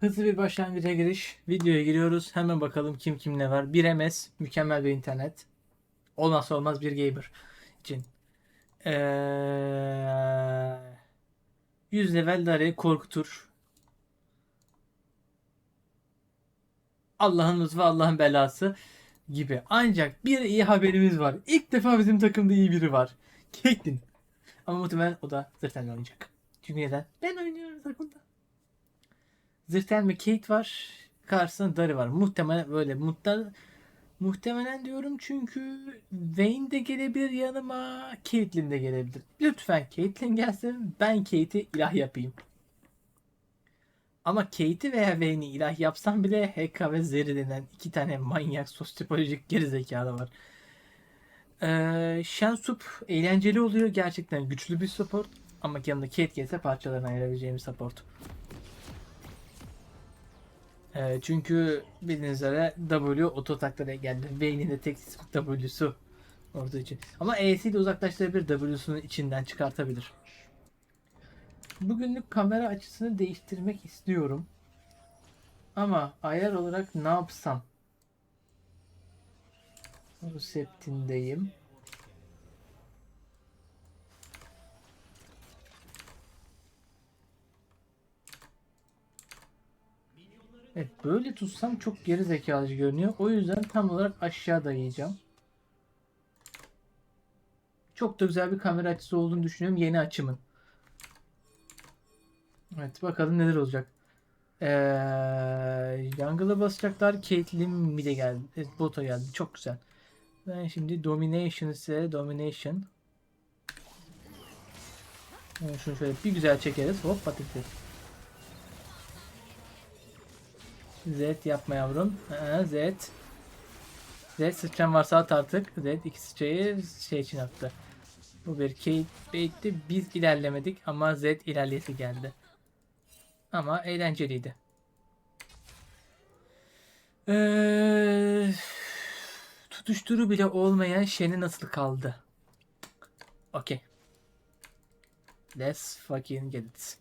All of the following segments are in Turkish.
Hızlı bir başlangıca giriş. Videoya giriyoruz. Hemen bakalım kim kim ne var. 1 MS. Mükemmel bir internet. Olmazsa olmaz bir gamer için. Ee, 100 level Dare korkutur. Allah'ın lütfu Allah'ın belası gibi. Ancak bir iyi haberimiz var. İlk defa bizim takımda iyi biri var. Caitlyn. Ama muhtemelen o da Zırtel'le oynayacak. Çünkü neden? Ben oynuyorum takımda. Zırtel ve Kate var. Karşısında Dari var. Muhtemelen böyle. Muhtemelen, muhtemelen diyorum çünkü Vayne de gelebilir yanıma. Caitlyn de gelebilir. Lütfen Caitlyn gelsin. Ben Kate'i ilah yapayım. Ama Kate'i veya Vayne'i ilah yapsam bile Heka ve Zeri denen iki tane manyak sosyopolojik gerizekalı var. Ee, Shensup eğlenceli oluyor. Gerçekten güçlü bir support. Ama yanında Kate gelse parçalarına ayırabileceğim support. Ee, çünkü bildiğiniz üzere W oto taklara geldi. Vayne'in de tek W'su olduğu için. Ama E'si ile uzaklaştırabilir. W'sunu içinden çıkartabilir. Bugünlük kamera açısını değiştirmek istiyorum. Ama ayar olarak ne yapsam? Receptindeyim. Evet böyle tutsam çok geri zekalıcı görünüyor. O yüzden tam olarak aşağı dayayacağım. Çok da güzel bir kamera açısı olduğunu düşünüyorum yeni açımın. Evet bakalım neler olacak. Ee, Jungle'a basacaklar. Caitlyn mi de geldi. Evet, bota geldi. Çok güzel. Ben şimdi Domination ise Domination. Yani şunu şöyle bir güzel çekeriz. Hop patates. Z yapma yavrum. Ha, Z. Z sıçran varsa at artık. Z iki sıçrayı şey için attı. Bu bir Kate. Biz ilerlemedik ama Z ilerleyesi geldi. Ama eğlenceliydi. Ee, tutuşturu bile olmayan Shen'i nasıl kaldı? Okey. Let's fucking get it.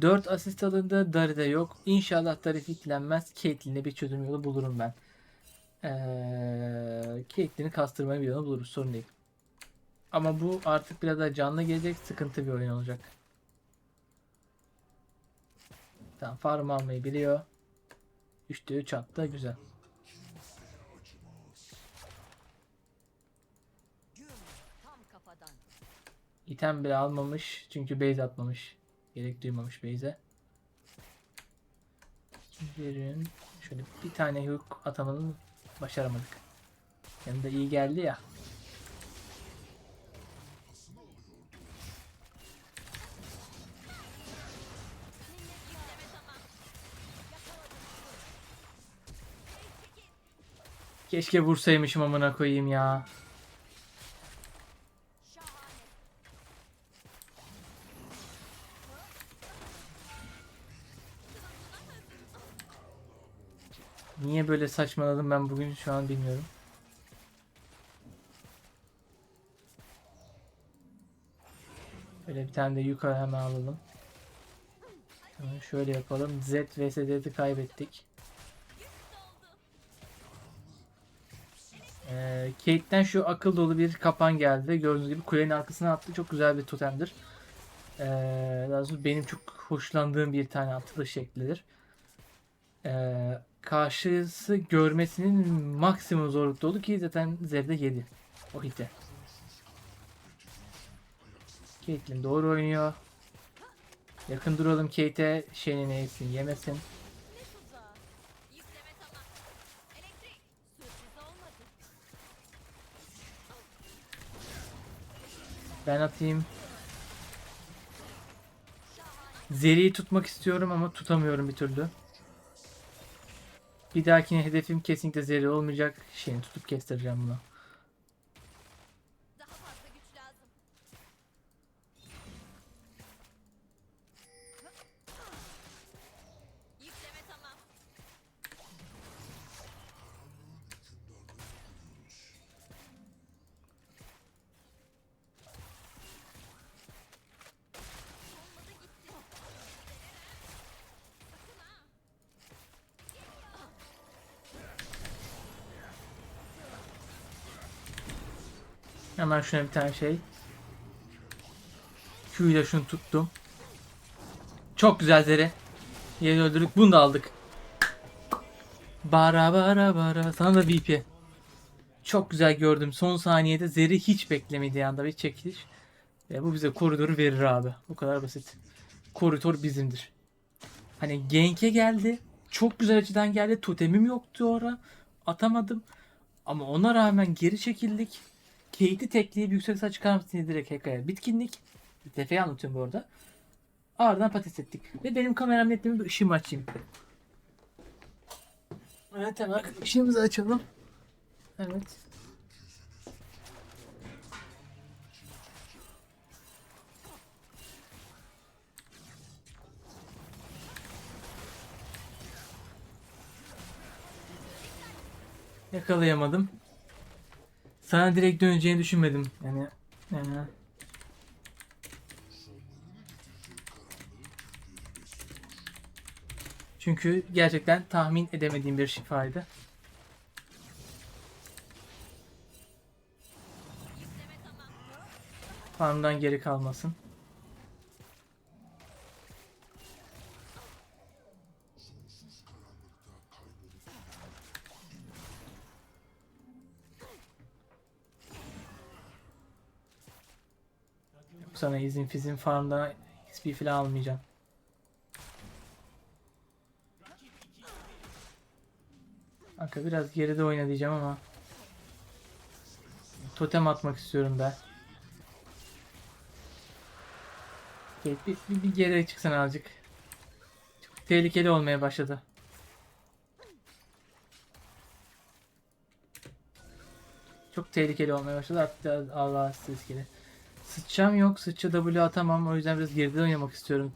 4 asist alındı. Dari'de yok. İnşallah Dari fitlenmez. Caitlyn'e bir çözüm yolu bulurum ben. Ee, Caitlyn'i kastırmaya bir yolu buluruz. Sorun değil. Ama bu artık biraz daha canlı gelecek. Sıkıntı bir oyun olacak. Tamam farm almayı biliyor. Düştüğü çattı. Güzel. Tam kafadan. İtem bile almamış. Çünkü base atmamış. Gerek duymamış base'e. Verin. Şöyle bir tane hook atamadım. Başaramadık. Yanında iyi geldi ya. Keşke vursaymışım amına koyayım ya. Niye böyle saçmaladım ben bugün şu an bilmiyorum. Böyle bir tane de yukarı hemen alalım. Hemen şöyle yapalım. Z vs Z'yi kaybettik. Ee, Kate'den şu akıl dolu bir kapan geldi. Gördüğünüz gibi kulenin arkasına attı. Çok güzel bir totemdir. Ee, daha benim çok hoşlandığım bir tane atılış şeklidir. Ee, karşısı görmesinin maksimum zorlukta oldu ki zaten Zevde yedi o hite. Caitlyn doğru oynuyor. Yakın duralım Kate'e şeyini neysin yemesin. Ben atayım. Zeri'yi tutmak istiyorum ama tutamıyorum bir türlü. Bir dahakine hedefim kesinlikle Zeri olmayacak. Şeyini tutup kestireceğim bunu. Hemen şuna bir tane şey. Q ile şunu tuttum. Çok güzel Zeri. Yeri öldürdük. Bunu da aldık. Bara bara bara. Sana da VP. Çok güzel gördüm. Son saniyede Zeri hiç beklemediği anda bir çekiliş. Ve bu bize koridoru verir abi. Bu kadar basit. Koridor bizimdir. Hani Genk'e geldi. Çok güzel açıdan geldi. Totemim yoktu ora. Atamadım. Ama ona rağmen geri çekildik. Kate'i tekleyip yüksek saç çıkar mısın direkt Heka'ya bitkinlik. Tefe'yi anlatıyorum bu arada. Ardından patates ettik. Ve benim kameram netliğimi bir ışığımı açayım. Evet hemen ışığımızı açalım. Evet. Yakalayamadım. Sana direkt döneceğini düşünmedim. Yani, yani Çünkü gerçekten tahmin edemediğim bir şifaydı. Farmdan geri kalmasın. Sana izin fizin farmdan XP falan almayacağım. Kanka biraz geride oyna diyeceğim ama totem atmak istiyorum ben. Bir, bir, bir, bir geriye çıksana azıcık. Çok tehlikeli olmaya başladı. Çok tehlikeli olmaya başladı. Hatta Allah tehlikeli. Sıçacağım yok. Sıçça W atamam. O yüzden biraz geride oynamak istiyorum.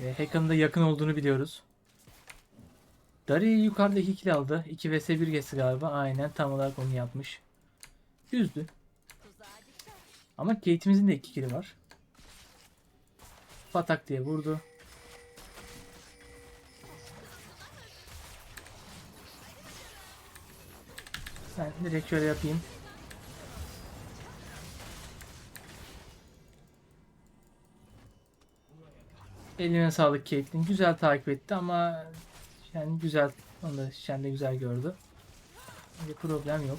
E, Hakan'ın da yakın olduğunu biliyoruz. Dari yukarıda 2 kill aldı. 2 vs 1 geçti galiba. Aynen tam olarak onu yapmış. Üzdü. Ama Kate'imizin de 2 kill'i var. Patak diye vurdu. Ben direkt şöyle yapayım. Eline sağlık Caitlyn. Güzel takip etti ama yani güzel onu da Shen de güzel gördü. Bir problem yok.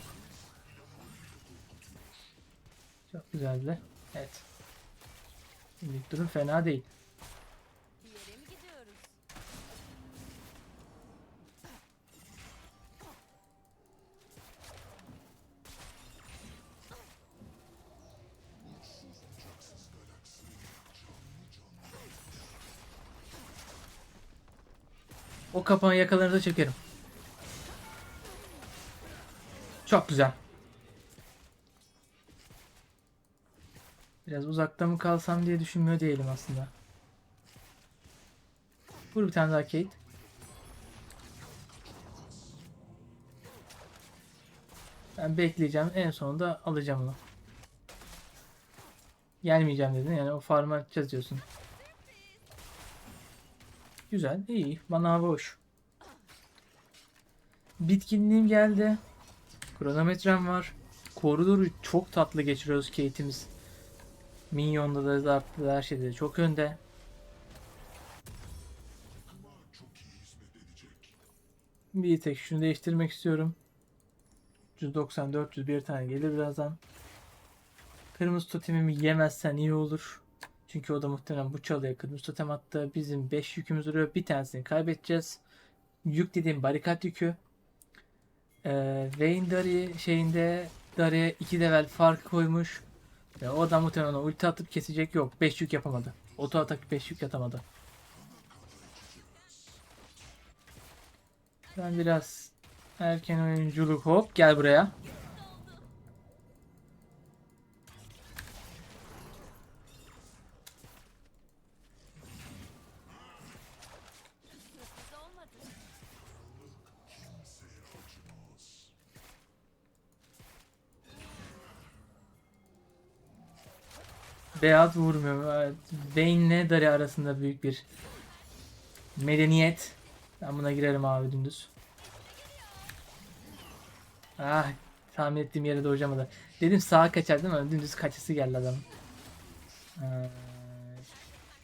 Çok güzeldi. Evet. Şimdilik durum fena değil. Bir yere mi gidiyoruz? O kapağı yakalarınıza çekerim. Çok güzel. Biraz uzakta mı kalsam diye düşünmüyor değilim aslında. Vur bir tane daha Kate. Ben bekleyeceğim. En sonunda alacağım onu. Gelmeyeceğim dedin. Yani o farmı açacağız diyorsun. Güzel. iyi. Bana boş. Bitkinliğim geldi. Kronometrem var. Koridoru çok tatlı geçiriyoruz Kate'imiz. Minyonda da arttı her şeyde de çok önde. Bir tek şunu değiştirmek istiyorum. 390 400 bir tane gelir birazdan. Kırmızı totemimi yemezsen iyi olur. Çünkü o da muhtemelen bu çalıya kırmızı totem attı. Bizim 5 yükümüz duruyor. Bir tanesini kaybedeceğiz. Yük dediğim barikat yükü. Ee, Vayne Dari şeyinde Dari'ye 2 level fark koymuş. Ve o da muhtemelen ona ulti atıp kesecek yok. 5 yük yapamadı. Oto atak 5 yük atamadı. Ben biraz erken oyunculuk hop gel buraya. Beyaz vurmuyor. Vayne'le Dari arasında büyük bir medeniyet. Ben buna girerim abi dümdüz. Ah tahmin ettiğim yere camadı. Dedim sağa kaçar değil mi? Dümdüz kaçısı geldi adamın. Ee,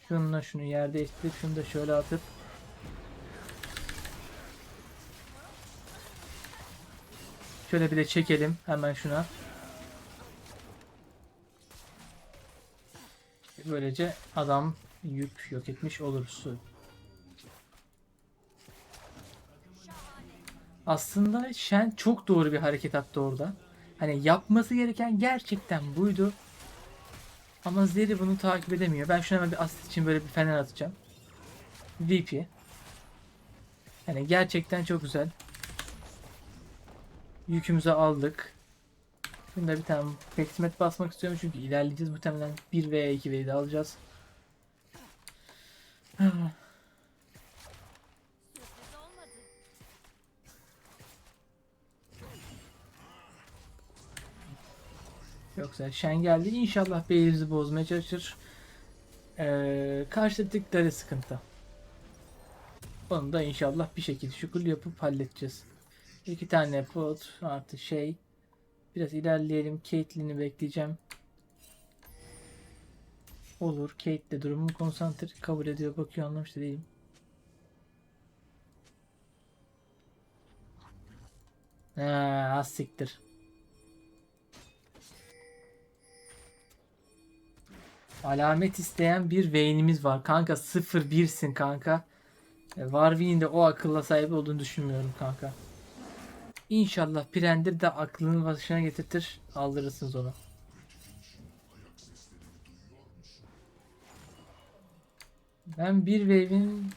şununla şunu yerde değiştirip şunu da şöyle atıp Şöyle bir de çekelim hemen şuna. Böylece adam yük yok etmiş oluruz. Aslında Shen çok doğru bir hareket attı orada. Hani yapması gereken gerçekten buydu. Ama Zeri bunu takip edemiyor. Ben şuna bir asist için böyle bir fener atacağım. VP. Yani gerçekten çok güzel. Yükümüzü aldık. Şimdi de bir tane peksimet basmak istiyorum çünkü ilerleyeceğiz. Muhtemelen 1 veya 2 veya de alacağız. Yoksa Shen geldi. İnşallah beylimizi bozmaya çalışır. Ee, karşıladıkları sıkıntı. Onu da inşallah bir şekilde şükür yapıp halledeceğiz. İki tane pot artı şey. Biraz ilerleyelim. Caitlyn'i bekleyeceğim. Olur. Kate de durumu konsantre kabul ediyor. Bakıyor anlamış da değilim. Ha, az siktir. Alamet isteyen bir Vayne'imiz var. Kanka 0-1'sin kanka. E, Warwick'in de o akılla sahip olduğunu düşünmüyorum kanka. İnşallah Pirendir de aklını başına getirtir. Aldırırsınız onu. Ben bir wave'in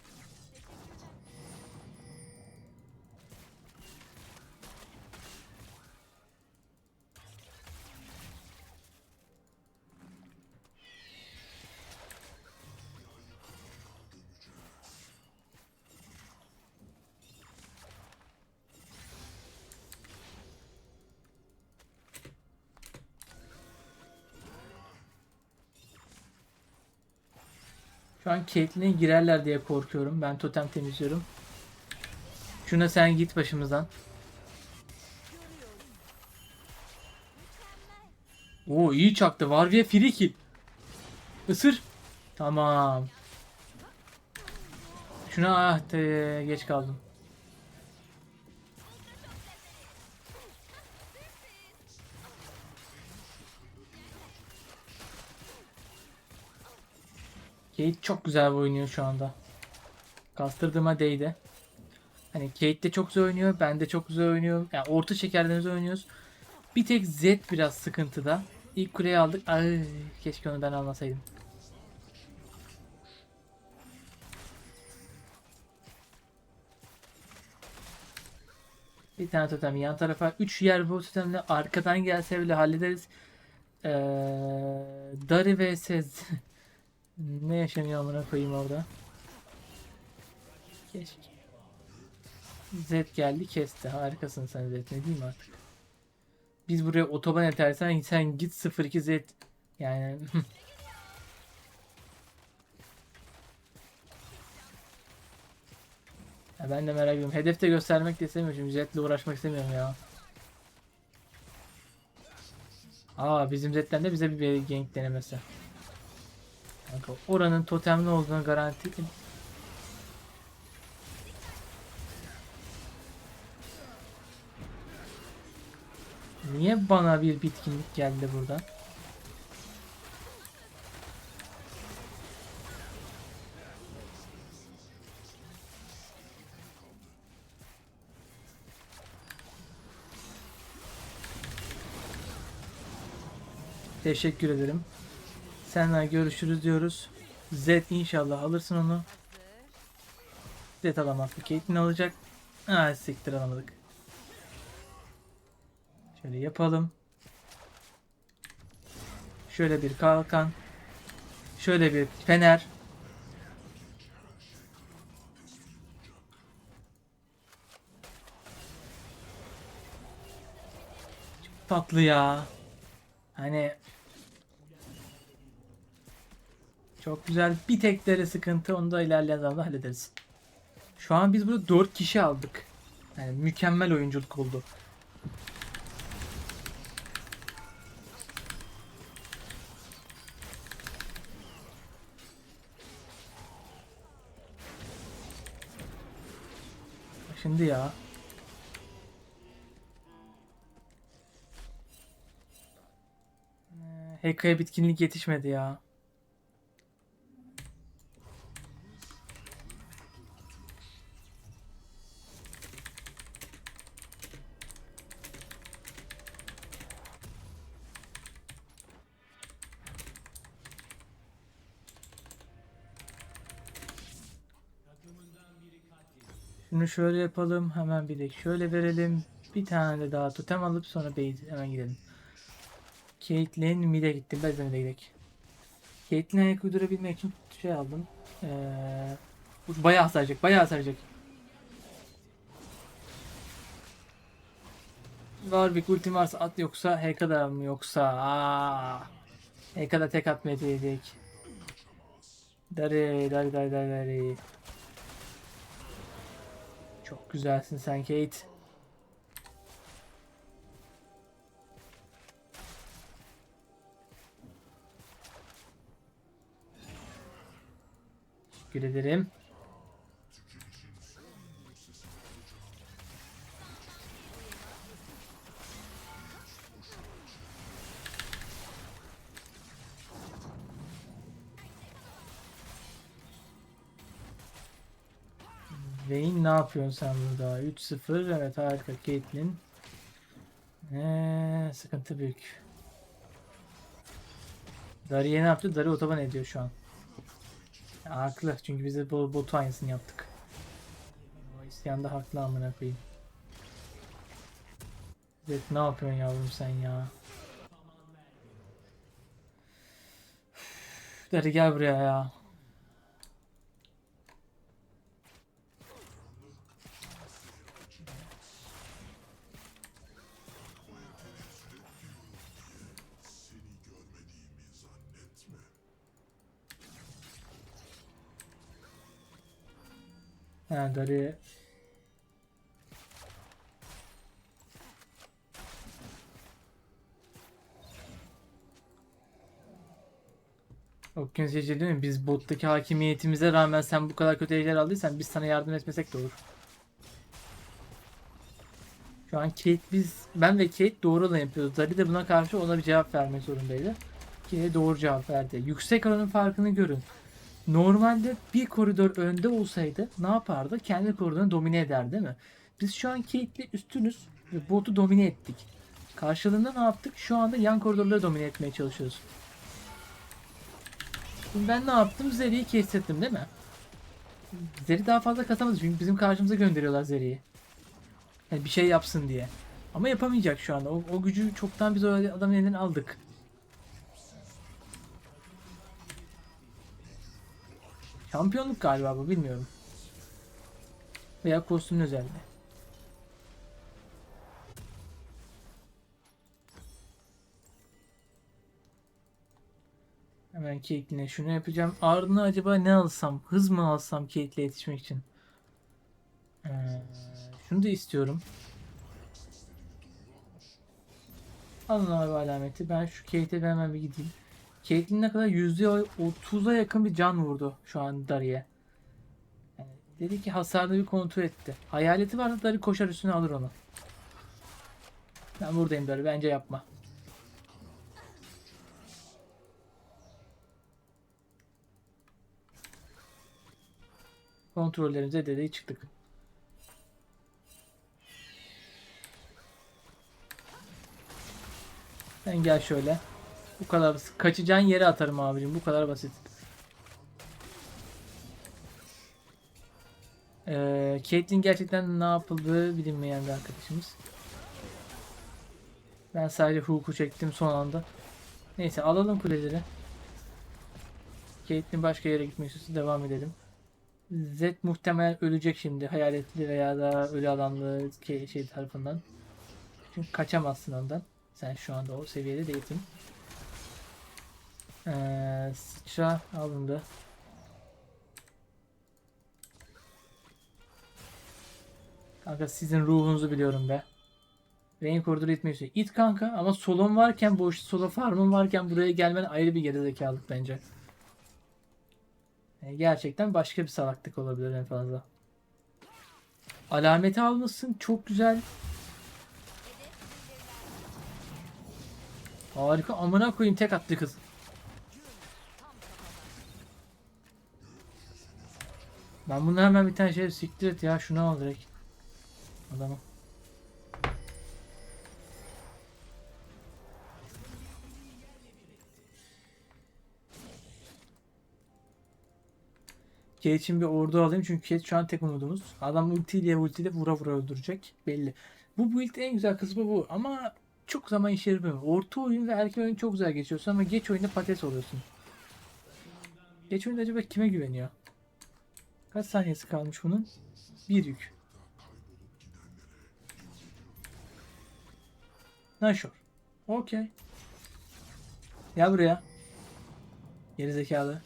Şu an Caitlyn'e girerler diye korkuyorum. Ben totem temizliyorum. Şuna sen git başımızdan. Oo iyi çaktı. Varviye free kill. Isır. Tamam. Şuna ah te- geç kaldım. Kate çok güzel oynuyor şu anda. Kastırdığıma değdi. Hani Kate de çok güzel oynuyor. Ben de çok güzel oynuyorum. Yani orta şekerlerimizi oynuyoruz. Bir tek Z biraz sıkıntıda. İlk kuleyi aldık. Ay, keşke onu ben almasaydım. Bir tane totem yan tarafa. 3 yer bu totemle arkadan gelse bile hallederiz. Ee, Dari vs ne yaşanıyor amına koyayım orada? Keşke. Z geldi kesti. Harikasın sen Z. Ne diyeyim artık. Biz buraya otoban yetersen sen git 02 Z. Yani ya ben de merak ediyorum. Hedef de göstermek de istemiyorum. Şimdi uğraşmak istemiyorum ya. Aa bizim Z'den de bize bir gank denemesi. Kanka oranın totemli olduğunu garanti Niye bana bir bitkinlik geldi burada? Teşekkür ederim. Seninle görüşürüz diyoruz. Z inşallah alırsın onu. Z alamaz. Caitlyn alacak. Aa siktir alamadık. Şöyle yapalım. Şöyle bir kalkan. Şöyle bir fener. Çok tatlı ya. Hani Çok güzel. Bir tek deri sıkıntı. Onu da ilerleyen zamanda hallederiz. Şu an biz burada 4 kişi aldık. Yani mükemmel oyunculuk oldu. Şimdi ya. Ee, HK'ya bitkinlik yetişmedi ya. Şunu şöyle yapalım. Hemen bir de şöyle verelim. Bir tane de daha totem alıp sonra base hemen gidelim. Caitlyn mid'e gitti. Biz de mid'e gidelim. Caitlyn'e ayak uydurabilmek için şey aldım. Ee, bu bayağı hasarlayacak. Bayağı hasarlayacak. Warwick ultim varsa at yoksa Heka'da mı yoksa aa Heka'da tek atmaya dedik. Dari dari dari dari dari. Çok güzelsin sen Kate. Teşekkür ederim. Vayne ne yapıyorsun sen burada? 3-0 evet harika Caitlyn. Ee, sıkıntı büyük. Dariye ne yaptı? Dari otoban ediyor şu an. Haklı çünkü biz de bu botu aynısını yaptık. O isteyen de haklı amına koyayım. Evet ne yapıyorsun yavrum sen ya? Dari gel buraya ya. Ha Dari Okyanus Ejder değil mi? Biz bottaki hakimiyetimize rağmen sen bu kadar kötü ejder aldıysan biz sana yardım etmesek de olur. Şu an Kate biz ben ve Kate doğru olanı yapıyoruz. Dari de buna karşı ona bir cevap vermek zorundaydı. Ki doğru cevap verdi. Yüksek oranın farkını görün. Normalde bir koridor önde olsaydı ne yapardı? Kendi koridorunu domine eder değil mi? Biz şu an Kate'le üstünüz ve botu domine ettik. Karşılığında ne yaptık? Şu anda yan koridorları domine etmeye çalışıyoruz. Şimdi ben ne yaptım? Zeri'yi kestirdim değil mi? Zeri daha fazla kasamadı çünkü bizim karşımıza gönderiyorlar Zeri'yi. Yani bir şey yapsın diye. Ama yapamayacak şu anda. O, o gücü çoktan biz o adamın elinden aldık. Şampiyonluk galiba bu bilmiyorum. Veya kostümün özelliği. Hemen Caitlyn'e şunu yapacağım. Ardına acaba ne alsam? Hız mı alsam Caitlyn'e yetişmek için? Ee, şunu da istiyorum. Alın abi alameti. Ben şu bir hemen bir gideyim. Caitlyn ne kadar %30'a yakın bir can vurdu şu an Dari'ye. Yani dedi ki hasarda bir kontrol etti. Hayaleti varsa Dari koşar üstüne alır onu. Ben buradayım Dari bence yapma. Kontrollerimize dedi çıktık. Sen gel şöyle. Bu kadar basit. Kaçacağın yere atarım abicim. Bu kadar basit. Ee, Caitlyn gerçekten ne yapıldığı bilinmeyen bir arkadaşımız. Ben sadece hukuku çektim son anda. Neyse alalım kuleleri. Caitlyn başka yere gitmek istiyorsa devam edelim. Z muhtemelen ölecek şimdi. Hayaletli veya da ölü adamlı şey tarafından. Çünkü kaçamazsın ondan. Sen şu anda o seviyede değilsin. Ee, sıçra alındı. Kanka sizin ruhunuzu biliyorum be. Rain koridoru itmiyorsun. İt kanka ama solon varken boş solo farmın varken buraya gelmen ayrı bir gerizekalılık bence. Yani gerçekten başka bir salaklık olabilir en fazla. Alameti almışsın. Çok güzel. Harika. Amına koyayım tek attı kız. Ben bunu hemen bir tane şey siktir et ya. Şunu al direkt. Adamı. Kate için bir ordu alayım çünkü Kate şu an tek umudumuz. Adam ultiyle ultiyle vura vura öldürecek. Belli. Bu build en güzel kısmı bu ama çok zaman işe yaramıyor. Orta oyun ve erken oyun çok güzel geçiyorsun ama geç oyunda patates oluyorsun. Geç oyunda acaba kime güveniyor? Kaç saniyesi kalmış bunun? Bir yük. Nashor. Okey. Gel buraya. Geri zekalı.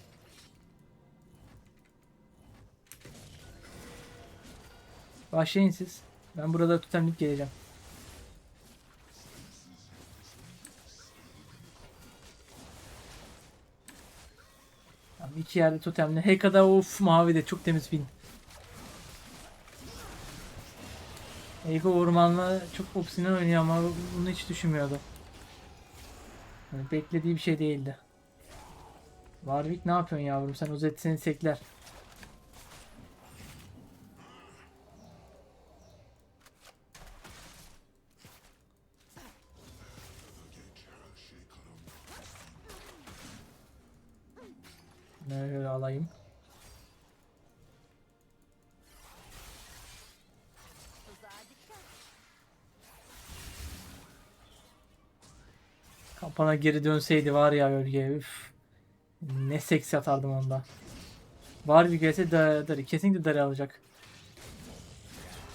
Başlayın siz. Ben burada tutamlayıp geleceğim. Tamam, iki yerde totemli. Heka'da of mavi de çok temiz bin. Ego ormanla çok opsiyon oynuyor ama bunu hiç düşünmüyordu. Yani beklediği bir şey değildi. Warwick ne yapıyorsun yavrum? Sen uzet seni sekler. Alayım. Kampana geri dönseydi var ya bölgeye üf. Ne seks atardım onda. Var bir gelse da, darı. Kesinlikle darı alacak.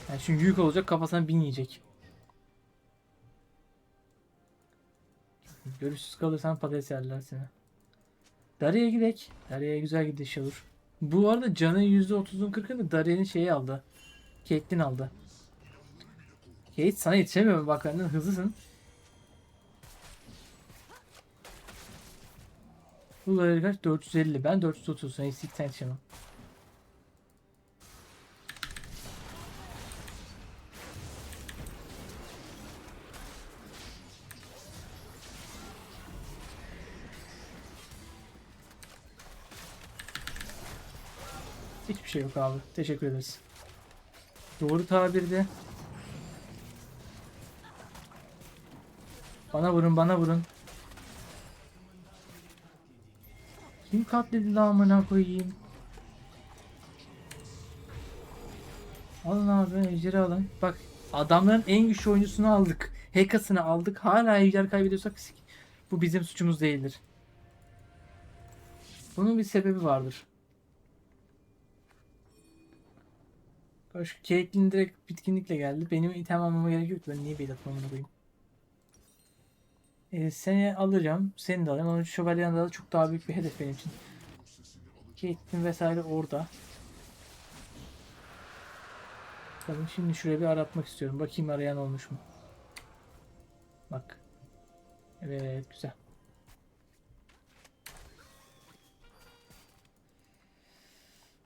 Yani çünkü yük olacak kafasına bin yiyecek. Görüşsüz kalırsan patates yerler seni. Darya'ya gidek. Darya'ya güzel gidiş olur. Bu arada canın %30'un 40'ını Darya'nın şeyi aldı. Caitlyn aldı. Kate sana yetişemiyorum bak benden hızlısın. Bu kaç? 450. Ben 430. Neyse ilk sen yetişemem. Şey yok abi. Teşekkür ederiz. Doğru tabirdi. Bana vurun, bana vurun. Kim katledildi amına koyayım? Alın abi ejderi alın. Bak adamların en güçlü oyuncusunu aldık. Hekasını aldık. Hala ejder kaybediyorsak bu bizim suçumuz değildir. Bunun bir sebebi vardır. Şu Caitlyn direkt bitkinlikle geldi. Benim item almama gerek yok. Ben niye bait atmamı koyayım? Ee, seni alacağım. Seni de alacağım. Ama şövalyenin da çok daha büyük bir hedef benim için. Caitlyn vesaire orada. Bakalım şimdi şuraya bir aratmak istiyorum. Bakayım arayan olmuş mu? Bak. Evet güzel.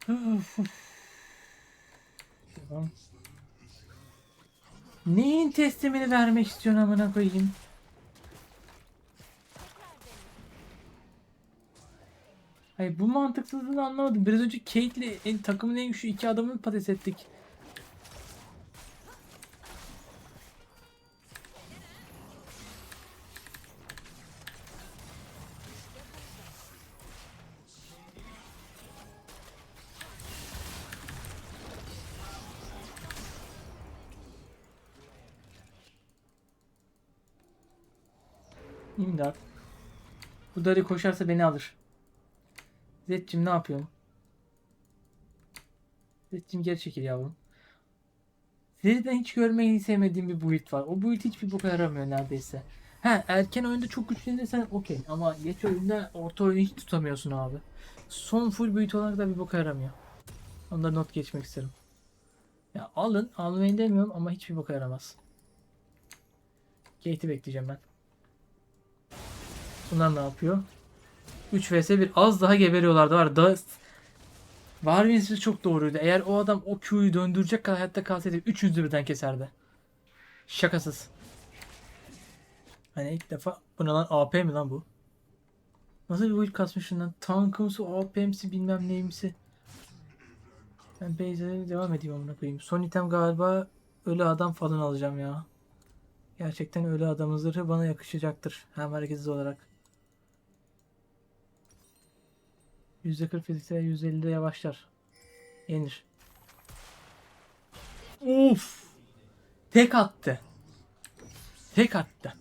Uf, uf. Tamam. Neyin teslimini vermek istiyorsun amına koyayım? Hayır bu mantıksızlığını anlamadım. Biraz önce Kate'le en, takımın en güçlü iki adamını patates ettik. İmdat. Bu Dari koşarsa beni alır. Zetcim ne yapıyorsun? Zetcim geri çekil yavrum. Zed'den hiç görmeyi sevmediğim bir build var. O build hiçbir boka yaramıyor neredeyse. Ha erken oyunda çok güçlenirsen okey ama geç oyunda orta oyunu hiç tutamıyorsun abi. Son full build olarak da bir boka yaramıyor. Onda not geçmek isterim. Ya alın, almayın demiyorum ama hiçbir boka yaramaz. Kate'i bekleyeceğim ben. Bunlar ne yapıyor? 3 vs 1 az daha geberiyorlardı var. Daha Warwick'in sesi çok doğruydu. Eğer o adam o Q'yu döndürecek kadar hayatta kalsaydı 300'ü birden keserdi. Şakasız. Hani ilk defa bu ne lan AP mi lan bu? Nasıl bir build kasmışsın lan? Tankımsı, AP'msi bilmem neyimsi. Ben base'e devam edeyim amına koyayım. Son item galiba ölü adam falan alacağım ya. Gerçekten ölü adamın zırhı bana yakışacaktır. Hem hareketsiz olarak. %40 fiziksel %50'de yavaşlar. Yenir. Of! Tek attı. Tek attı.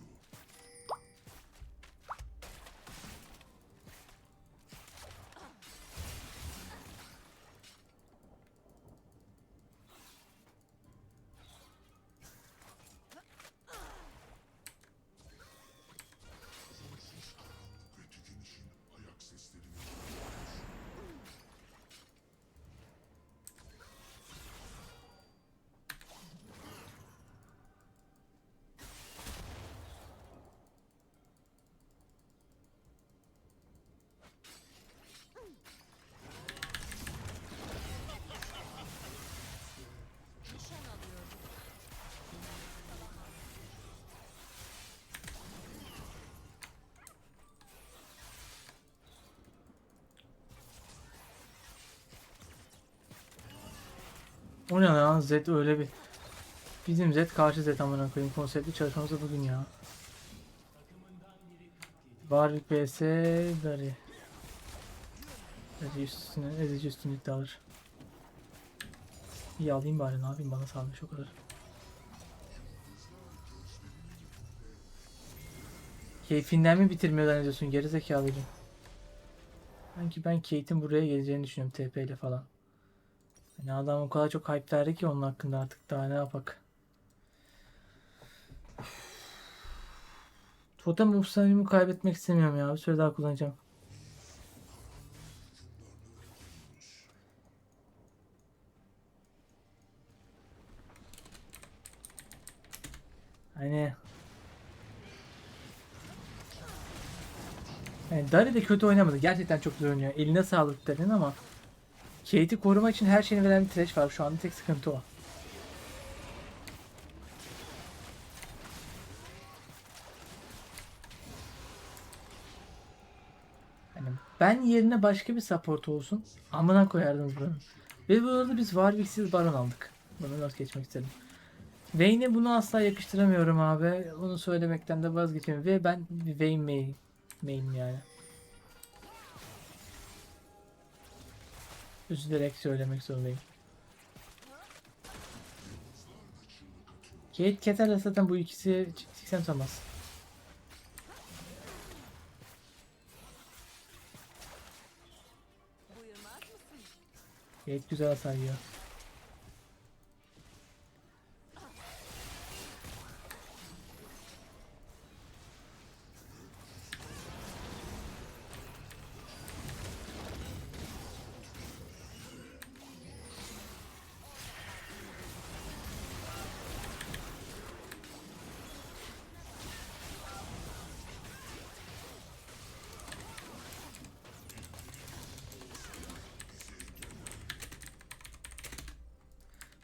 O ne lan Z öyle bir Bizim Z karşı Z amına koyayım konseptli çalışmamız bugün ya. Warwick vs Dari. Ezici üstüne, ezici üstünlük de alır. İyi alayım bari ne yapayım bana salmış o kadar. Keyfinden mi bitirmiyor zannediyorsun geri zekalıcım? Sanki ben Kate'in buraya geleceğini düşünüyorum TP ile falan. Yani adam o kadar çok hype verdi ki onun hakkında artık daha ne yapak. Totem opsiyonunu kaybetmek istemiyorum ya. Bir süre daha kullanacağım. Hani yani Dari de kötü oynamadı. Gerçekten çok güzel oynuyor. Eline sağlık dedin ama Kate'i korumak için her şeyini veren bir trash var. Şu anda tek sıkıntı o. Hani ben yerine başka bir support olsun. Amına koyardım buranın. Ve bu arada biz Warwick'siz Baron aldık. Bunu not geçmek istedim. Vayne'e bunu asla yakıştıramıyorum abi. Bunu söylemekten de vazgeçiyorum. Ve ben Vayne main, main yani. Üzülerek söylemek zorundayım. Kate Keter'le zaten bu ikisi siksem sanmaz. Kate güzel hasar.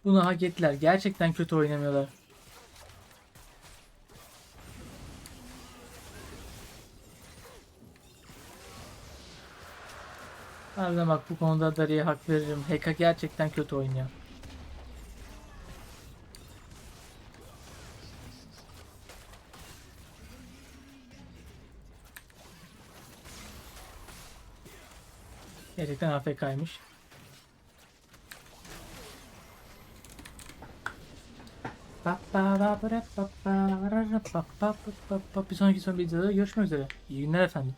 Bunu hak ettiler. Gerçekten kötü oynamıyorlar. Harbiden bak bu konuda Dari'ye hak veririm. Heka gerçekten kötü oynuyor. Gerçekten AFK'ymış. Bir sonraki son videoda görüşmek üzere. İyi günler efendim.